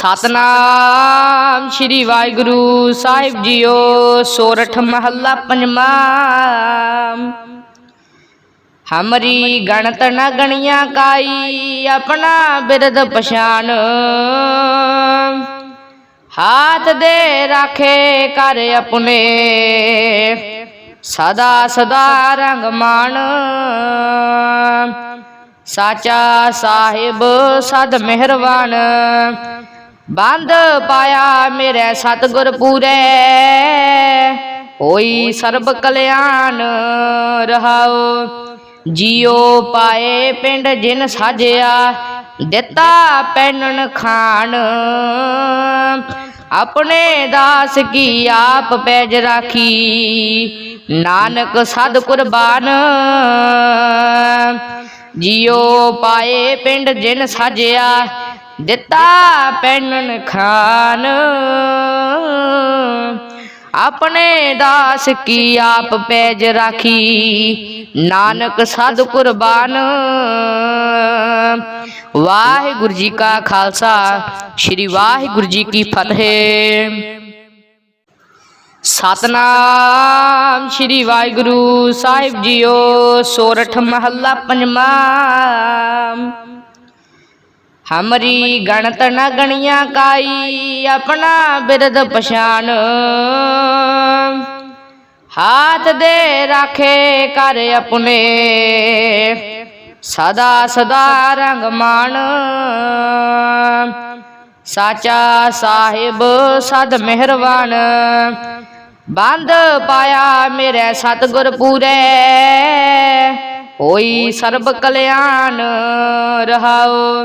ਸਤਨਾਮ ਸ੍ਰੀ ਵਾਹਿਗੁਰੂ ਸਾਹਿਬ ਜੀਓ, ਸੋਰਠ ਮਹੱਲਾ ਪੰਜਵਾਂ ਹਮਰੀ ਗਣਤ ਨ ਗਣੀਆਂ ਕਾਈ, ਆਪਣਾ ਬਿਰਦ ਪਛਾਨ। ਹਾਥ ਦੇ ਰਾਖੇ ਕਰ ਆਪਣੇ, ਸਦਾ ਸਦਾ ਰੰਗ ਮਾਣ। ਸਾਚਾ ਸਾਹਿਬ ਸਦ ਮਿਹਰਬਾਨ ਬੰਦ ਪਾਇਆ ਮੇਰੇ ਸਤਗੁਰ ਪੂਰੇ। ਹੋਈ ਸਰਬ ਕਲਿਆਣ ਰਹਾਓ ਜਿਉ ਪਾਏ ਪਿੰਡ ਜਿਨ ਸਾਜਿਆ, ਦਿੱਤਾ ਪੈਨਣ ਖਾਣ। ਆਪਣੇ ਦਾਸ ਕੀ ਆਪ ਪੈਜ ਰਾਖੀ, ਨਾਨਕ ਸਦ ਕੁਰਬਾਨ। ਜਿਉ ਪਾਏ ਪਿੰਡ ਜਿਨ ਸਾਜਿਆ ਦਿੱਤਾ ਪੈਨਣ ਖਾਨ। ਆਪਣੇ ਦਾਸ ਕੀ ਆਪ ਪੈਜ ਰਾਖੀ, ਨਾਨਕ ਸਦ ਕੁਰਬਾਨ। ਵਾਹਿਗੁਰੂ ਜੀ ਕਾ ਖਾਲਸਾ, ਸ੍ਰੀ ਵਾਹਿਗੁਰੂ ਜੀ ਕੀ ਫਤਿਹ। ਸਤਨਾਮ ਸ੍ਰੀ ਵਾਹਿਗੁਰੂ ਸਾਹਿਬ ਜੀਓ, ਸੋਰਠ ਮਹੱਲਾ ਪੰਜਵਾਂ। ਹਮਰੀ ਗਣਤ ਨ ਗਣੀਆਂ ਕਾਈ ਆਪਣਾ ਬਿਰਦ ਪਛਾਨ ਹਾਥ ਦੇ ਰਾਖੇ ਕਰ ਆਪਣੇ ਸਦਾ ਸਦਾ ਰੰਗ ਮਾਨ ਸਾਚਾ ਸਾਹਿਬ ਸਦ ਮਿਹਰਬਾਨ ਬੰਦ ਪਾਇਆ ਮੇਰੇ ਸਤਗੁਰ ਪੂਰੇ ਹੋਈ ਸਰਬ ਕਲਿਆਣ ਰਹਾਓ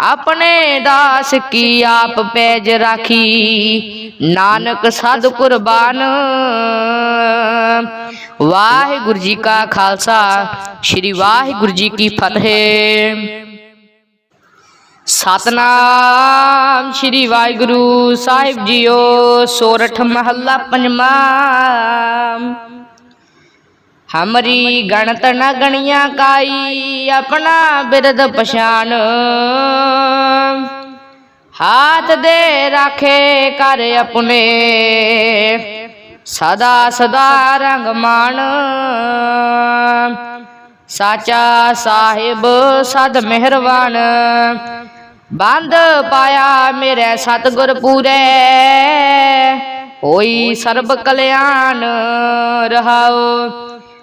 ਆਪਣੇ ਦਾਸ ਕੀ ਆਪ ਪੈਜ ਰਾਖੀ? ਨਾਨਕ ਸਦ ਕੁਰਬਾਨ ਵਾਹਿਗੁਰੂ ਜੀ ਕਾ ਖਾਲਸਾ, ਸ੍ਰੀ ਵਾਹਿਗੁਰੂ ਜੀ ਕੀ ਫਤਿਹ। ਸਤਨਾਮ ਸ੍ਰੀ ਵਾਹਿਗੁਰੂ ਸਾਹਿਬ ਜੀਓ, ਸੋਰਠ ਮਹੱਲਾ ਪੰਜਵਾਂ। ਹਮਰੀ ਗਣਤ ਨ ਗਣੀਆਂ ਕਾਈ ਆਪਣਾ ਬਿਰਦ ਪਛਾਨ ਹਾਥ ਦੇ ਰਾਖੇ ਕਰ ਆਪਣੇ ਸਦਾ ਸਦਾ ਰੰਗ ਮਾਨ ਸਾਚਾ ਸਾਹਿਬ ਸਦ ਮਿਹਰਬਾਨ ਬੰਦ ਪਾਇਆ ਮੇਰੇ ਸਤਗੁਰ ਪੂਰੇ ਹੋਈ ਸਰਬ ਕਲਿਆਣ ਰਹਾਓ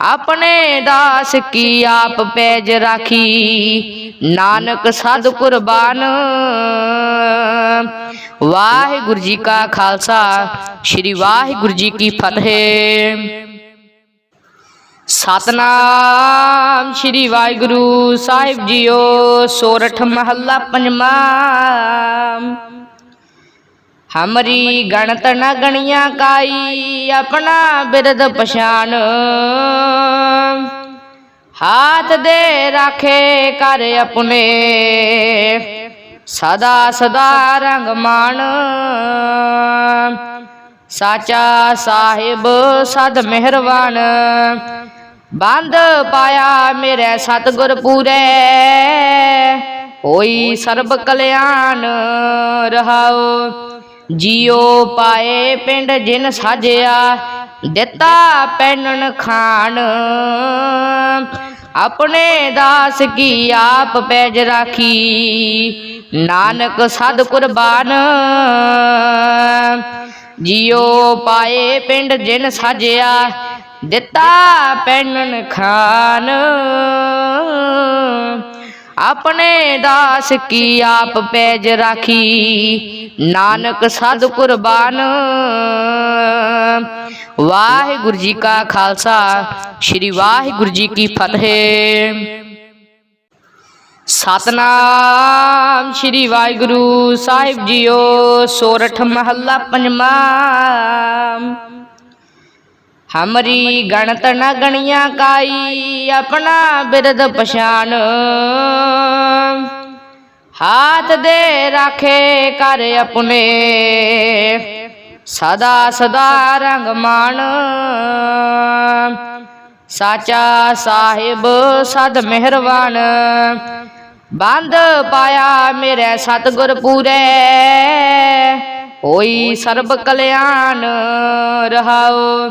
ਆਪਣੇ ਦਾਸ ਕੀ ਆਪ ਪੈਜ ਰਾਖੀ? ਨਾਨਕ ਸਦ ਕੁਰਬਾਨ। ਵਾਹਿਗੁਰੂ ਜੀ ਕਾ ਖਾਲਸਾ, ਸ੍ਰੀ ਵਾਹਿਗੁਰੂ ਜੀ ਕੀ ਫਤਿਹ। ਸਤਨਾਮ ਸ੍ਰੀ ਵਾਹਿਗੁਰੂ ਸਾਹਿਬ ਜੀਓ, ਸੋਰਠ ਮਹੱਲਾ ਪੰਜਵਾਂ। ਹਮਰੀ ਗਣਤ ਨ ਗਣੀਆਂ ਕਾਈ ਆਪਣਾ ਬਿਰਦ ਪਛਾਨ ਹਾਥ ਦੇ ਰਾਖੇ ਕਰ ਆਪਣੇ ਸਦਾ ਸਦਾ ਰੰਗ ਮਾਨ ਸਾਚਾ ਸਾਹਿਬ ਸਦ ਮਿਹਰਬਾਨ ਬੰਦ ਪਾਇਆ ਮੇਰੇ ਸਤਗੁਰ ਪੂਰੇ ਹੋਈ ਸਰਬ ਕਲਿਆਣ ਰਹਾਓ ਜਿਉ ਪਾਏ ਪਿੰਡ ਜਿਨ ਸਾਜਿਆ, ਦਿੱਤਾ ਪੈਨਣ ਖਾਣ ਆਪਣੇ ਦਾਸ ਕੀ ਆਪ ਪੈਜ ਰਾਖੀ, ਨਾਨਕ ਸਦ ਕੁਰਬਾਨ। ਜਿਉ ਪਾਏ ਪਿੰਡ ਜਿਨ ਸਾਜਿਆ, ਦਿੱਤਾ ਪੈਨਣ ਖਾਨ। ਆਪਣੇ ਦਾਸ ਕੀ ਆਪ ਪੈਜ ਰਾਖੀ? ਨਾਨਕ ਸਦ ਕੁਰਬਾਨ। ਵਾਹਿਗੁਰੂ ਜੀ ਕਾ ਖਾਲਸਾ, ਸ੍ਰੀ ਵਾਹਿਗੁਰੂ ਜੀ ਕੀ ਫਤਿਹ। ਸਤਨਾਮ ਸ੍ਰੀ ਵਾਹਿਗੁਰੂ ਸਾਹਿਬ ਜੀਓ, ਸੋਰਠ ਮਹੱਲਾ ਪੰਜਵਾਂ। ਹਮਰੀ ਗਣਤ ਨ ਗਣੀਆਂ ਕਾਈ ਆਪਣਾ ਬਿਰਦ ਪਛਾਨ ਹਾਥ ਦੇ ਰਾਖੇ ਕਰ ਆਪਣੇ ਸਦਾ ਸਦਾ ਰੰਗ ਮਾਨ ਸਾਚਾ ਸਾਹਿਬ ਸਦ ਮਿਹਰਬਾਨ ਬੰਦ ਪਾਇਆ ਮੇਰੇ ਸਤਗੁਰ ਪੂਰੇ ਹੋਈ ਸਰਬ ਕਲਿਆਣ ਰਹਾਉ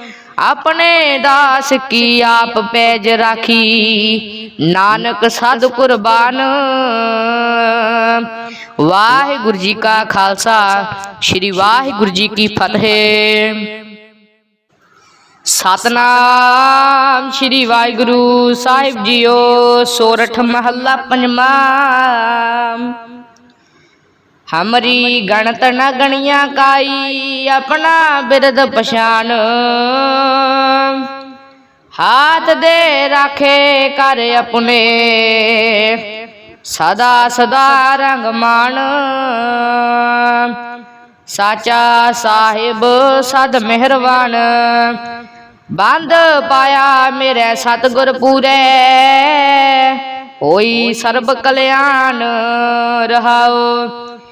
ਆਪਣੇ ਦਾਸ ਕੀ ਆਪ ਪੈਜ ਰਾਖੀ? ਨਾਨਕ ਸਦ ਕੁਰਬਾਨ ਵਾਹਿਗੁਰੂ ਜੀ ਕਾ ਖਾਲਸਾ, ਸ੍ਰੀ ਵਾਹਿਗੁਰੂ ਜੀ ਕੀ ਫਤਿਹ। ਸਤਨਾਮ ਸ੍ਰੀ ਵਾਹਿਗੁਰੂ ਸਾਹਿਬ ਜੀਓ, ਸੋਰਠ ਮਹੱਲਾ ਪੰਜਵਾਂ। ਹਮਰੀ ਗਣਤ ਨ ਗਣੀਆਂ ਕਾਈ ਆਪਣਾ ਬਿਰਦ ਪਛਾਨ ਹਾਥ ਦੇ ਰਾਖੇ ਕਰ ਆਪਣੇ ਸਦਾ ਸਦਾ ਰੰਗ ਮਾਨ ਸਾਚਾ ਸਾਹਿਬ ਸਦ ਮਿਹਰਬਾਨ ਬੰਦ ਪਾਇਆ ਮੇਰੇ ਸਤਗੁਰ ਪੂਰੇ ਹੋਈ ਸਰਬ ਕਲਿਆਣ ਰਹਾਉ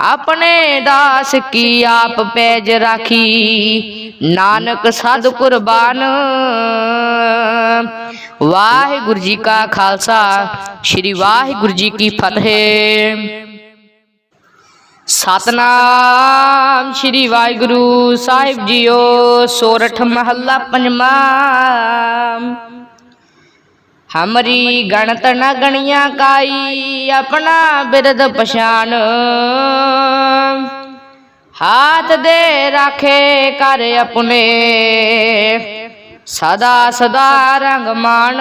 ਆਪਣੇ ਦਾਸ ਕੀ ਆਪ ਪੈਜ ਰਾਖੀ? ਨਾਨਕ ਸਦ ਕੁਰਬਾਨ ਵਾਹਿਗੁਰੂ ਜੀ ਕਾ ਖਾਲਸਾ, ਸ੍ਰੀ ਵਾਹਿਗੁਰੂ ਜੀ ਕੀ ਫਤਿਹ। ਸਤਨਾਮ ਸ੍ਰੀ ਵਾਹਿਗੁਰੂ ਸਾਹਿਬ ਜੀਓ, ਸੋਰਠ ਮਹੱਲਾ ਪੰਜਵਾਂ। ਹਮਰੀ ਗਣਤ ਨ ਗਣੀਆਂ ਕਾਈ ਆਪਣਾ ਬਿਰਦ ਪਛਾਨ ਹਾਥ ਦੇ ਰਾਖੇ ਕਰ ਆਪਣੇ ਸਦਾ ਸਦਾ ਰੰਗ ਮਾਨ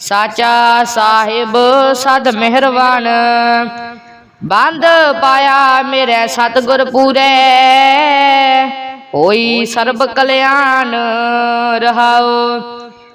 ਸਾਚਾ ਸਾਹਿਬ ਸਦ ਮਿਹਰਬਾਨ ਬੰਦ ਪਾਇਆ ਮੇਰੇ ਸਤਗੁਰ ਪੂਰੇ ਹੋਈ ਸਰਬ ਕਲਿਆਣ ਰਹਾਓ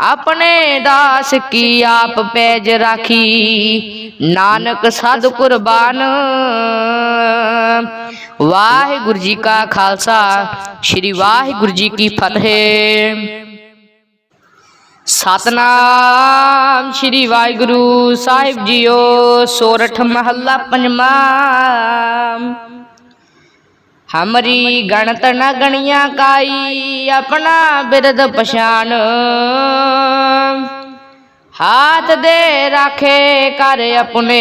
ਆਪਣੇ ਦਾਸ ਕੀ ਆਪ ਪੈਜ ਰਾਖੀ? ਨਾਨਕ ਸਦ ਕੁਰਬਾਨ। ਵਾਹਿਗੁਰੂ ਜੀ ਕਾ ਖਾਲਸਾ, ਸ੍ਰੀ ਵਾਹਿਗੁਰੂ ਜੀ ਕੀ ਫਤਿਹ। ਸਤਨਾਮ ਸ੍ਰੀ ਵਾਹਿਗੁਰੂ ਸਾਹਿਬ ਜੀਓ, ਸੋਰਠ ਮਹੱਲਾ ਪੰਜਵਾਂ। ਹਮਰੀ ਗਣਤ ਨ ਗਣੀਆਂ ਕਾਈ ਆਪਣਾ ਬਿਰਦ ਪਛਾਨ ਹਾਥ ਦੇ ਰਾਖੇ ਕਰ ਆਪਣੇ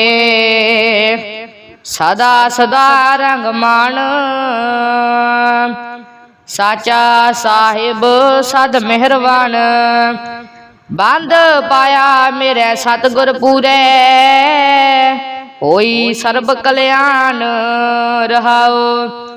ਸਦਾ ਸਦਾ ਰੰਗ ਮਾਨ ਸਾਚਾ ਸਾਹਿਬ ਸਦ ਮਿਹਰਬਾਨ ਬੰਦ ਪਾਇਆ ਮੇਰੇ ਸਤਗੁਰ ਪੂਰੇ ਹੋਈ ਸਰਬ ਕਲਿਆਣ ਰਹਾਉ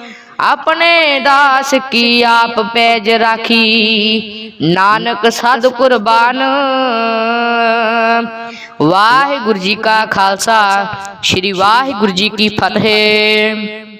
ਆਪਣੇ ਦਾਸ ਕੀ ਆਪ ਪੈਜ ਰਾਖੀ? ਨਾਨਕ ਸਦ ਕੁਰਬਾਨ। ਵਾਹਿਗੁਰੂ ਜੀ ਕਾ ਖਾਲਸਾ, ਸ੍ਰੀ ਵਾਹਿਗੁਰੂ ਜੀ ਕੀ ਫਤਿਹ।